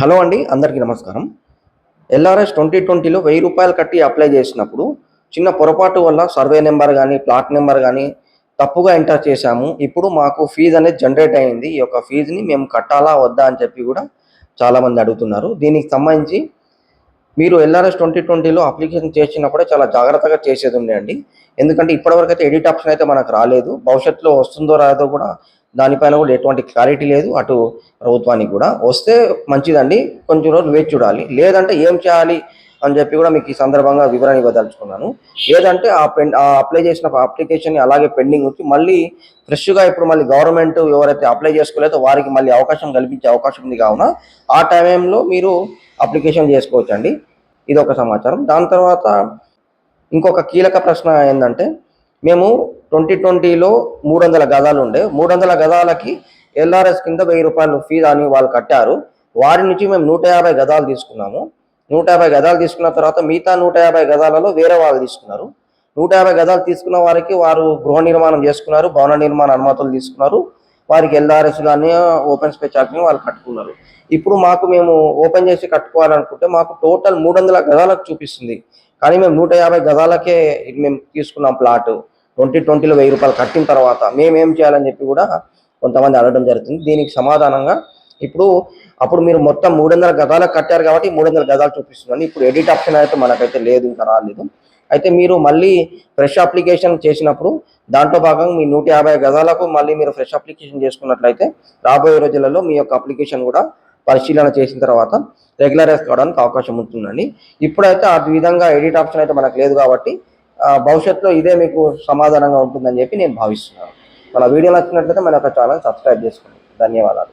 Hello అండి అందరికీ నమస్కారం. ఎల్ఆర్ఎస్ ట్వంటీ ట్వంటీలో వెయ్యి రూపాయలు కట్టి అప్లై చేసినప్పుడు చిన్న పొరపాటు వల్ల సర్వే నెంబర్ కానీ ప్లాట్ నెంబర్ కానీ తప్పుగా ఎంటర్ చేశాము. ఇప్పుడు మాకు ఫీజు అనేది జనరేట్ అయింది. ఈ యొక్క ఫీజుని మేము కట్టాలా వద్దా అని చెప్పి కూడా చాలామంది అడుగుతున్నారు. దీనికి సంబంధించి మీరు ఎల్ఆర్ఎస్ ట్వంటీ ట్వంటీలో అప్లికేషన్ చేసినప్పుడే చాలా జాగ్రత్తగా చేసేది ఉండే అండి ఎందుకంటే ఇప్పటివరకు అయితే ఎడిట్ ఆప్షన్ అయితే మనకు రాలేదు. భవిష్యత్తులో వస్తుందో రాదో కూడా దానిపైన కూడా ఎటువంటి క్లారిటీ లేదు. అటు ప్రభుత్వానికి కూడా. వస్తే మంచిదండి. కొంచెం రోజులు వేచి చూడాలి. లేదంటే ఏం చేయాలి అని చెప్పి కూడా మీకు ఈ సందర్భంగా వివరణ ఇవ్వదలుచుకున్నాను. లేదంటే ఆ పెన్ ఆ అప్లై చేసిన అప్లికేషన్ అలాగే పెండింగ్ వచ్చి మళ్ళీ ఫ్రెష్గా ఇప్పుడు మళ్ళీ గవర్నమెంట్ ఎవరైతే అప్లై చేసుకోలేదో వారికి మళ్ళీ అవకాశం కల్పించే అవకాశం ఉంది కావున ఆ టైంలో మీరు అప్లికేషన్ చేసుకోవచ్చు అండి ఇది ఒక సమాచారం. దాని తర్వాత ఇంకొక కీలక ప్రశ్న ఏంటంటే మేము ట్వంటీ ట్వంటీలో మూడు వందల గదాలు ఉండే. మూడు వందల గదాలకి ఎల్ఆర్ఎస్ కింద వెయ్యి రూపాయలు ఫీజు అని వాళ్ళు కట్టారు. వారి నుంచి మేము నూట యాభై గదాలు తీసుకున్నాము. నూట యాభై గదాలు తీసుకున్న తర్వాత మిగతా నూట యాభై గదాలలో వేరే వాళ్ళు తీసుకున్నారు. నూట యాభై గదాలు తీసుకున్న వారికి వారు గృహ నిర్మాణం చేసుకున్నారు భవన నిర్మాణ అనుమతులు తీసుకున్నారు. వారికి ఎల్ఆర్ఎస్ కానీ ఓపెన్ స్పేస్ ఛార్జ్ వాళ్ళు కట్టుకున్నారు. ఇప్పుడు మాకు మేము ఓపెన్ చేసి కట్టుకోవాలనుకుంటే మాకు టోటల్ మూడు వందల గదాలకు చూపిస్తుంది. కానీ మేము నూట యాభై గదాలకే మేము తీసుకున్నాం ప్లాట్. ట్వంటీ ట్వంటీలో వెయ్యి రూపాయలు కట్టిన తర్వాత మేము ఏం చేయాలని చెప్పి కూడా కొంతమంది అడగడం జరుగుతుంది. దీనికి సమాధానంగా ఇప్పుడు అప్పుడు మీరు మొత్తం మూడు వందల గదాలకు కట్టారు కాబట్టి మూడు వందల గదాలు చూపిస్తుంది ఇప్పుడు ఎడిట్ ఆప్షన్ అయితే మనకైతే లేదు ఇంకా రాలేదు. అయితే మీరు మళ్ళీ ఫ్రెష్ అప్లికేషన్ చేసినప్పుడు దాంట్లో భాగంగా మీ నూట యాభై గదాలకు మళ్ళీ మీరు ఫ్రెష్ అప్లికేషన్ చేసుకున్నట్లయితే రాబోయే రోజులలో మీ యొక్క అప్లికేషన్ కూడా పరిశీలన చేసిన తర్వాత రెగ్యులరైజ్ కావడానికి అవకాశం ఉంటుందండి. ఇప్పుడైతే ఆ విధంగా ఎడిట్ ఆప్షన్ అయితే మనకు లేదు కాబట్టి భవిష్యత్తులో ఇదే మీకు సమాధానంగా ఉంటుందని చెప్పి నేను భావిస్తున్నాను. మన వీడియో నచ్చినట్లయితే మన యొక్క ఛానల్ సబ్స్క్రైబ్ చేసుకోండి. ధన్యవాదాలు.